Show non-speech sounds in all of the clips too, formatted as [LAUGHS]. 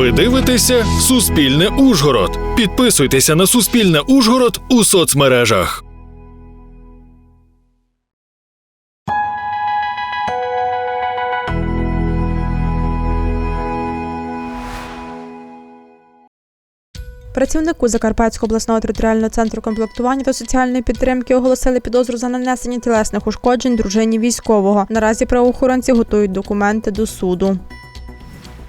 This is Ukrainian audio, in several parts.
Ви дивитеся Суспільне Ужгород. Підписуйтеся на Суспільне Ужгород у соцмережах. Працівнику Закарпатського обласного територіального центру комплектування та соціальної підтримки оголосили підозру за нанесення тілесних ушкоджень дружині військового. Наразі правоохоронці готують документи до суду.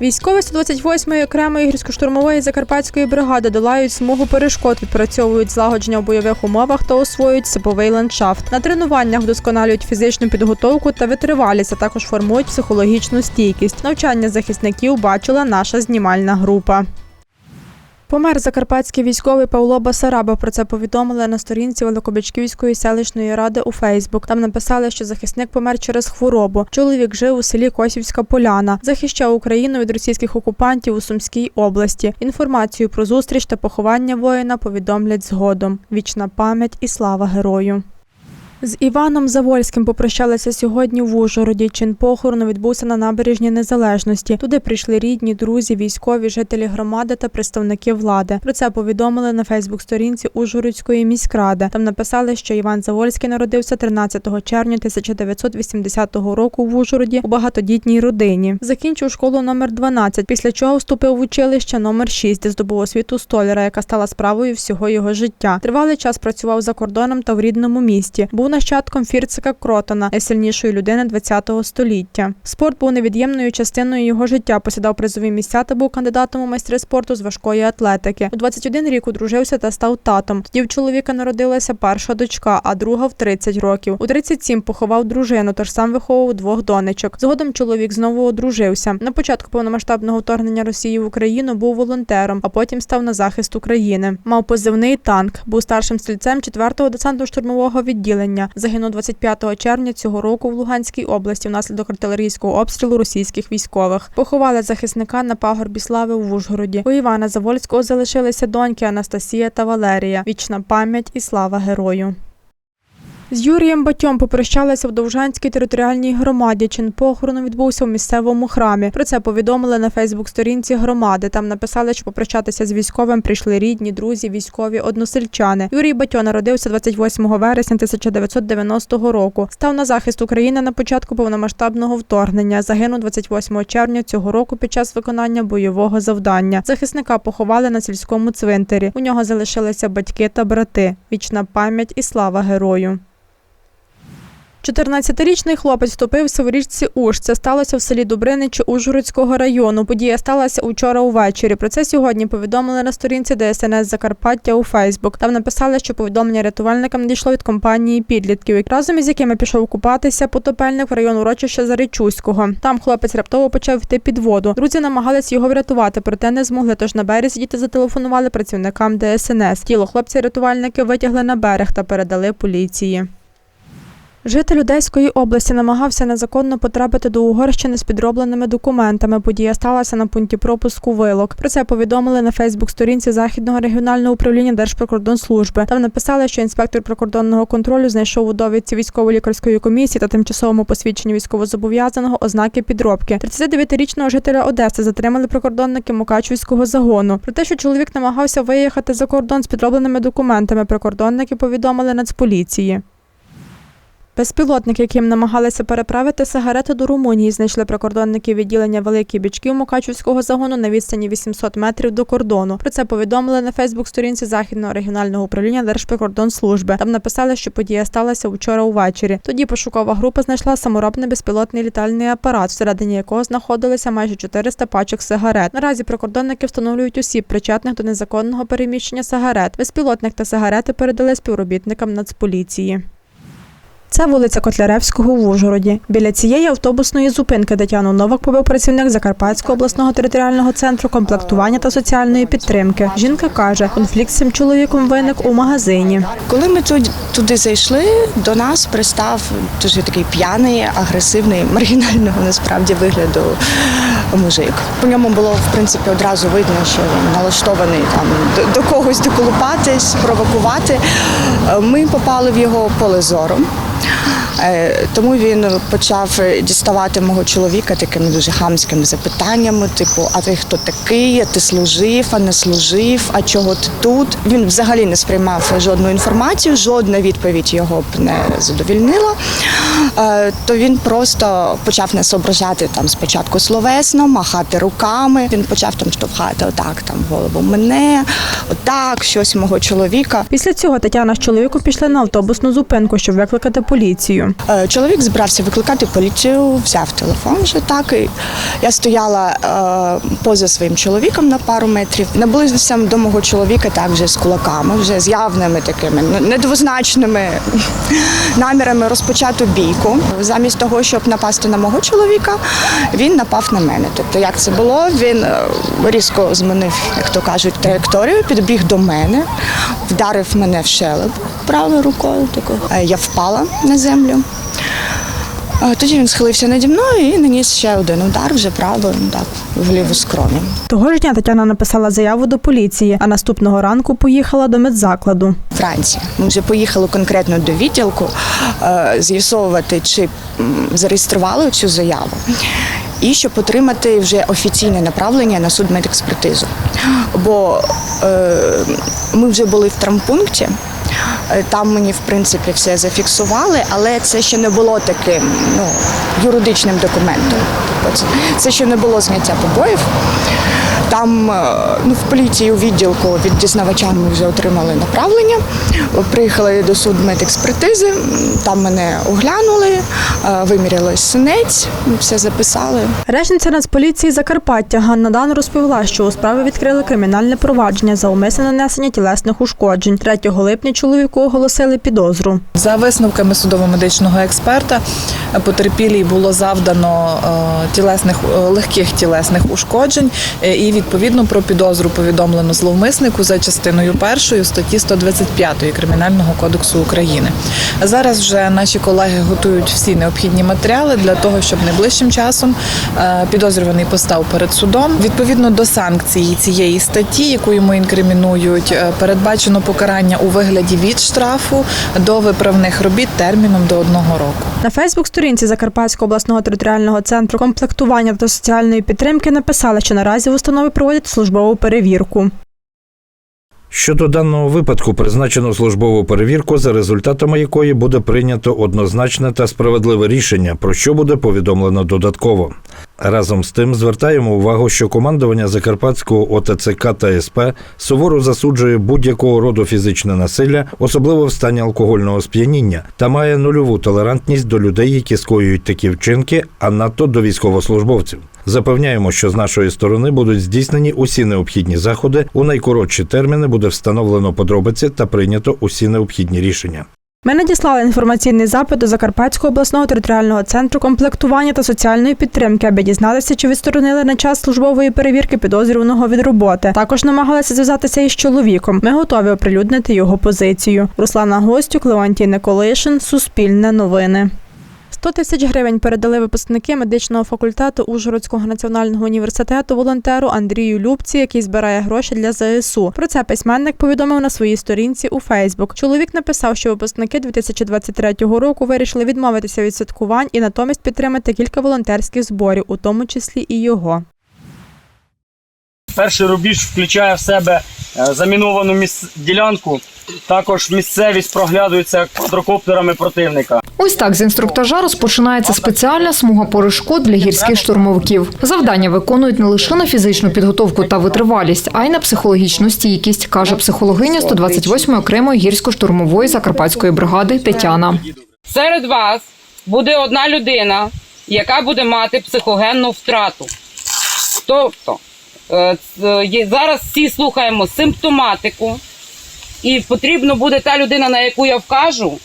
Військові 128-ї окремої гірсько-штурмової закарпатської бригади долають смугу перешкод, відпрацьовують злагодження в бойових умовах та освоюють сиповий ландшафт. На тренуваннях вдосконалюють фізичну підготовку та витривалість, а також формують психологічну стійкість. Навчання захисників бачила наша знімальна група. Помер закарпатський військовий Павло Басараба. Про це повідомили на сторінці Великобичківської селищної ради у Фейсбук. Там написали, що захисник помер через хворобу. Чоловік жив у селі Косівська Поляна, захищав Україну від російських окупантів у Сумській області. Інформацію про зустріч та поховання воїна повідомлять згодом. Вічна пам'ять і слава герою. З Іваном Завольським попрощалися сьогодні в Ужгороді. Чин похорону відбувся на набережні Незалежності. Туди прийшли рідні, друзі, військові, жителі громади та представники влади. Про це повідомили на Фейсбук-сторінці Ужгородської міськради. Там написали, що Іван Завольський народився 13 червня 1980 року в Ужгороді у багатодітній родині. Закінчив школу номер 12, після чого вступив в училище номер 6, де здобув освіту столяра, яка стала справою всього його життя. Тривалий час працював за кордоном та в рідному місті. Був нащадком Фірцика Кротона, найсильнішої людини ХХ століття. Спорт був невід'ємною частиною його життя. Посідав призові місця та був кандидатом у майстри спорту з важкої атлетики. У 21 рік одружився та став татом. Тоді в чоловіка народилася перша дочка, а друга в 30 років. У 37 поховав дружину, тож сам виховував двох донечок. Згодом чоловік знову одружився. На початку повномасштабного вторгнення Росії в Україну був волонтером, а потім став на захист України. Мав позивний танк, був старшим стрільцем 4-го десантно-штурмового відділення. Загинув 25 червня цього року в Луганській області внаслідок артилерійського обстрілу російських військових. Поховали захисника на пагорбі слави в Ужгороді. У Івана Завольського залишилися доньки Анастасія та Валерія. Вічна пам'ять і слава герою. З Юрієм Батьом попрощалися в Довжанській територіальній громаді. Чин похорону відбувся в місцевому храмі. Про це повідомили на Фейсбук-сторінці громади. Там написали, що попрощатися з військовим прийшли рідні, друзі, військові, односельчани. Юрій Батьо народився 28 вересня 1990 року. Став на захист України на початку повномасштабного вторгнення. Загинув 28 червня цього року під час виконання бойового завдання. Захисника поховали на сільському цвинтарі. У нього залишилися батьки та брати. Вічна пам'ять і слава герою. 14-річний хлопець втопився в річці Уж. Це сталося в селі Добриничі Ужгородського району. Подія сталася учора увечері. Про це сьогодні повідомили на сторінці ДСНС Закарпаття у Фейсбук. Там написали, що повідомлення рятувальникам надійшло від компанії підлітків, разом із якими пішов купатися потопельник в район урочища Заричуського. Там хлопець раптово почав йти під воду. Друзі намагались його врятувати, проте не змогли. Тож на березі діти зателефонували працівникам ДСНС. Тіло хлопця рятувальники витягли на берег та передали поліції. Житель Одеської області намагався незаконно потрапити до Угорщини з підробленими документами. Подія сталася на пункті пропуску Вилок. Про це повідомили на Фейсбук-сторінці Західного регіонального управління Держприкордонслужби. Там написали, що інспектор прикордонного контролю знайшов у довідці військово-лікарської комісії та тимчасовому посвідченні військовозобов'язаного ознаки підробки. 39-річного жителя Одеси затримали прикордонники Мукачівського загону. Про те, що чоловік намагався виїхати за кордон з підробленими документами, прикордонники повідомили Нацполіції. Безпілотник, яким намагалися переправити сигарети до Румунії, знайшли прикордонники відділення Великі Бічків Мукачівського загону на відстані 800 метрів до кордону. Про це повідомили на Фейсбук-сторінці Західного регіонального управління Держприкордонслужби. Там написали, що подія сталася вчора увечері. Тоді пошукова група знайшла саморобний безпілотний літальний апарат, всередині якого знаходилися майже 400 пачок сигарет. Наразі прикордонники встановлюють осіб, причетних до незаконного переміщення сигарет. Безпілотник та сигарети передали співробітникам Нацполіції. Це вулиця Котляревського в Ужгороді. Біля цієї автобусної зупинки Тетяну Новак побив працівник Закарпатського обласного територіального центру комплектування та соціальної підтримки. Жінка каже, конфлікт з цим чоловіком виник у магазині. Коли ми туди, зайшли, до нас пристав дуже такий п'яний, агресивний, маргінального насправді вигляду мужик. По ньому було в принципі одразу видно, що він налаштований там до, когось доколупатись, провокувати. Ми попали в його поле зору. Е, Тому він почав діставати мого чоловіка такими дуже хамськими запитаннями, типу, а ти хто такий, ти служив, а не служив, а чого ти тут? Він взагалі не сприймав жодну інформацію, жодна відповідь його б не задовільнила. Е, То він просто почав нас ображати там спочатку словесно, махати руками. Він почав там штовхати отак, там голову мене, отак, щось мого чоловіка. Після цього Тетяна з чоловіком пішли на автобусну зупинку, щоб викликати поліцію. Е, Чоловік збирався викликати поліцію, взяв телефон вже так. І я стояла е, поза своїм чоловіком на пару метрів. Наблизився до мого чоловіка так з кулаками, вже з явними такими ну, недвозначними [LAUGHS] намірами розпочати бійку. Замість того, щоб напасти на мого чоловіка, він напав на мене. Тобто, як це було? Він е, різко змінив, як то кажуть, траєкторію, підбіг до мене, вдарив мене в шелеп правою рукою. Такою. Е, Я впала на землю. Е, Тоді він схилився наді мною і наніс ще один удар вже правою, ну так, в ліву скроню. Того ж дня Тетяна написала заяву до поліції, а наступного ранку поїхала до медзакладу. Вранці ми вже поїхали конкретно до відділку е, з'ясовувати, чи зареєстрували цю заяву. І щоб отримати вже офіційне направлення на судмедекспертизу. Бо е, ми вже були в травмпункті, там мені в принципі все зафіксували, але це ще не було таким ну, юридичним документом. Тобто це ще не було зняття побоїв. Там е, ну, в поліції у відділку від дізнавача ми вже отримали направлення. Приїхали до судмедекспертизи, м, там мене оглянули, е, виміряли синець, все записали. Речниця Нацполіції Закарпаття Ганна Дан розповіла, що у справі відкрили кримінальне провадження за умисне нанесення тілесних ушкоджень. 3 липня чоловіку оголосили підозру. За висновками судово-медичного експерта потерпілій було завдано е, тілесних легких тілесних ушкоджень, е, і відповідно про підозру повідомлено зловмиснику за частиною першої статті 125 Кримінального кодексу України. Зараз вже наші колеги готують всі необхідні матеріали для того, щоб найближчим часом е, підозрюваний постав перед судом. Відповідно до санкцій цієї статті, яку йому інкримінують, е, передбачено покарання у вигляді від штрафу до виправних робіт терміном до одного року. На Фейсбук-сторінці Закарпатського обласного територіального центру комплектування та соціальної підтримки написали, що наразі в установі проводять службову перевірку. Щодо даного випадку призначено службову перевірку, за результатами якої буде прийнято однозначне та справедливе рішення, про що буде повідомлено додатково. Разом з тим звертаємо увагу, що командування Закарпатського ОТЦК та СП суворо засуджує будь-якого роду фізичне насилля, особливо в стані алкогольного сп'яніння, та має нульову толерантність до людей, які скоюють такі вчинки, а надто до військовослужбовців. Запевняємо, що з нашої сторони будуть здійснені усі необхідні заходи. У найкоротші терміни буде встановлено подробиці та прийнято усі необхідні рішення. Ми надіслали інформаційний запит до Закарпатського обласного територіального центру комплектування та соціальної підтримки, аби дізнатися, чи відсторонили на час службової перевірки підозрюваного від роботи. Також намагалися зв'язатися із чоловіком. Ми готові оприлюднити його позицію. Руслана Гостюк, Леонтій Николишин, Суспільне новини. 100 тисяч гривень передали випускники медичного факультету Ужгородського національного університету волонтеру Андрію Любці, який збирає гроші для ЗСУ. Про це письменник повідомив на своїй сторінці у Фейсбук. Чоловік написав, що випускники 2023 року вирішили відмовитися від святкувань і натомість підтримати кілька волонтерських зборів, у тому числі і його. Перший рубіж включає в себе е, заміновану міс... ділянку. Також місцевість проглядується квадрокоптерами противника. Ось так з інструктажа розпочинається спеціальна смуга перешкод для гірських штурмовиків. Завдання виконують не лише на фізичну підготовку та витривалість, а й на психологічну стійкість, каже психологиня 128-ї окремої гірсько-штурмової закарпатської бригади Тетяна. Серед вас буде одна людина, яка буде мати психогенну втрату. Тобто зараз всі слухаємо симптоматику, і потрібно буде та людина, на яку я вкажу,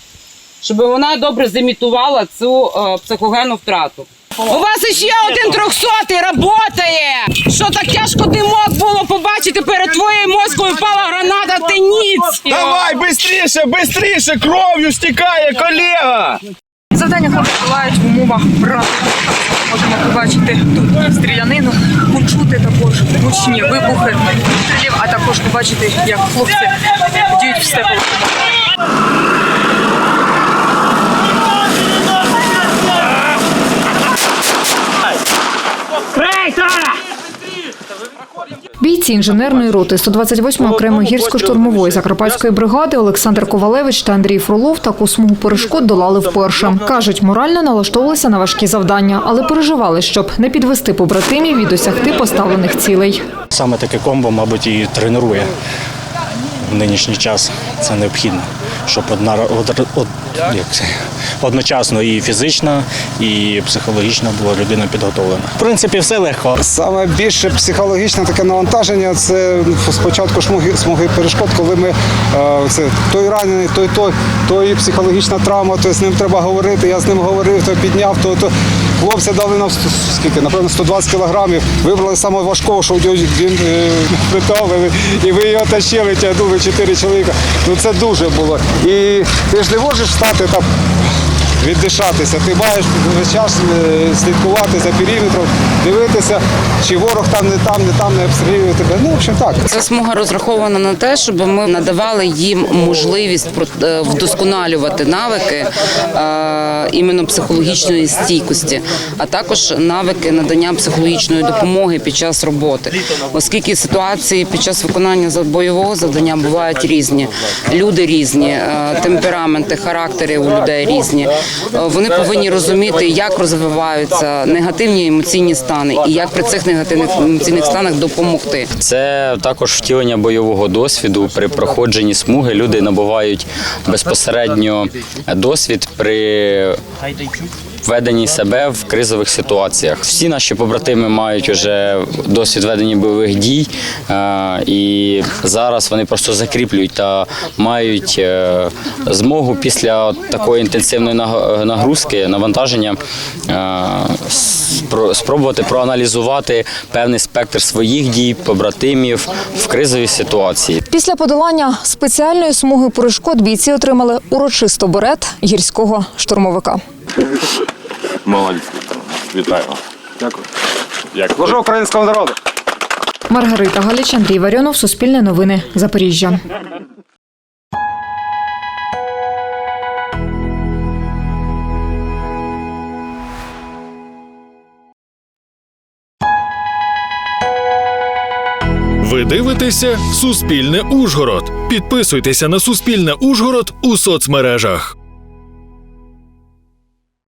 щоб вона добре зімітувала цю е, психогенну втрату. У вас ще один трьохсотий працює! Що так тяжко димок було побачити перед твоєю мозкою впала граната, ти ніц! Давай, швидше, швидше, кров'ю стікає, колега! Завдання хлопці бувають в умовах браку. Можемо побачити тут стрілянину, почути також гучні вибухи стрілів, а також побачити, як хлопці діють в степовому. Бійці інженерної роти 128-ї окремої гірсько-штурмової закарпатської бригади Олександр Ковалевич та Андрій Фролов таку смугу перешкод долали вперше. Кажуть, морально налаштовувалися на важкі завдання, але переживали, щоб не підвести побратимів і досягти поставлених цілей. Саме таке комбо, мабуть, і тренує в нинішній час. Це необхідно, щоб одна, од, од, як це, одночасно і фізично, і психологічно була людина підготовлена. В принципі, все легко. Саме більше психологічне таке навантаження це спочатку шмуги смуги перешкод, коли ми е, це той ранений, той той, то і психологічна травма, то з ним треба говорити. Я з ним говорив, то підняв, то, то хлопця дали нам скільки, напевно, 120 кілограмів. Вибрали саме важкого, що він е, притовили, і ви його тащили, тягнули чотири чоловіка. Ну це дуже було. І ти ж не можеш стати там віддишатися. Ти маєш весь час е, слідкувати за периметром, дивитися, чи ворог там не там, не там не обстрілює тебе. Ну, в общем, так. Ця смуга розрахована на те, щоб ми надавали їм можливість е, вдосконалювати навики е, іменно психологічної стійкості, а також навики надання психологічної допомоги під час роботи, оскільки ситуації під час виконання бойового завдання бувають різні. Люди різні, темпераменти, характери у людей різні. Е, Вони повинні розуміти, як розвиваються негативні емоційні стани і як при цих негативних емоційних станах допомогти. Це також втілення бойового досвіду. При проходженні смуги люди набувають безпосередньо досвід при веденні себе в кризових ситуаціях. Всі наші побратими мають вже досвід ведення бойових дій, е, і зараз вони просто закріплюють та мають е, змогу після такої інтенсивної нагрузки, навантаження е, спробувати проаналізувати певний спектр своїх дій, побратимів в кризовій ситуації. Після подолання спеціальної смуги перешкод бійці отримали урочисто берет гірського штурмовика. Молодець. Вітаю. Дякую. Як Служу українському народу! Маргарита Галіч, Андрій Варіонов, Суспільне новини, Запоріжжя. Ви дивитеся Суспільне Ужгород. Підписуйтеся на Суспільне Ужгород у соцмережах.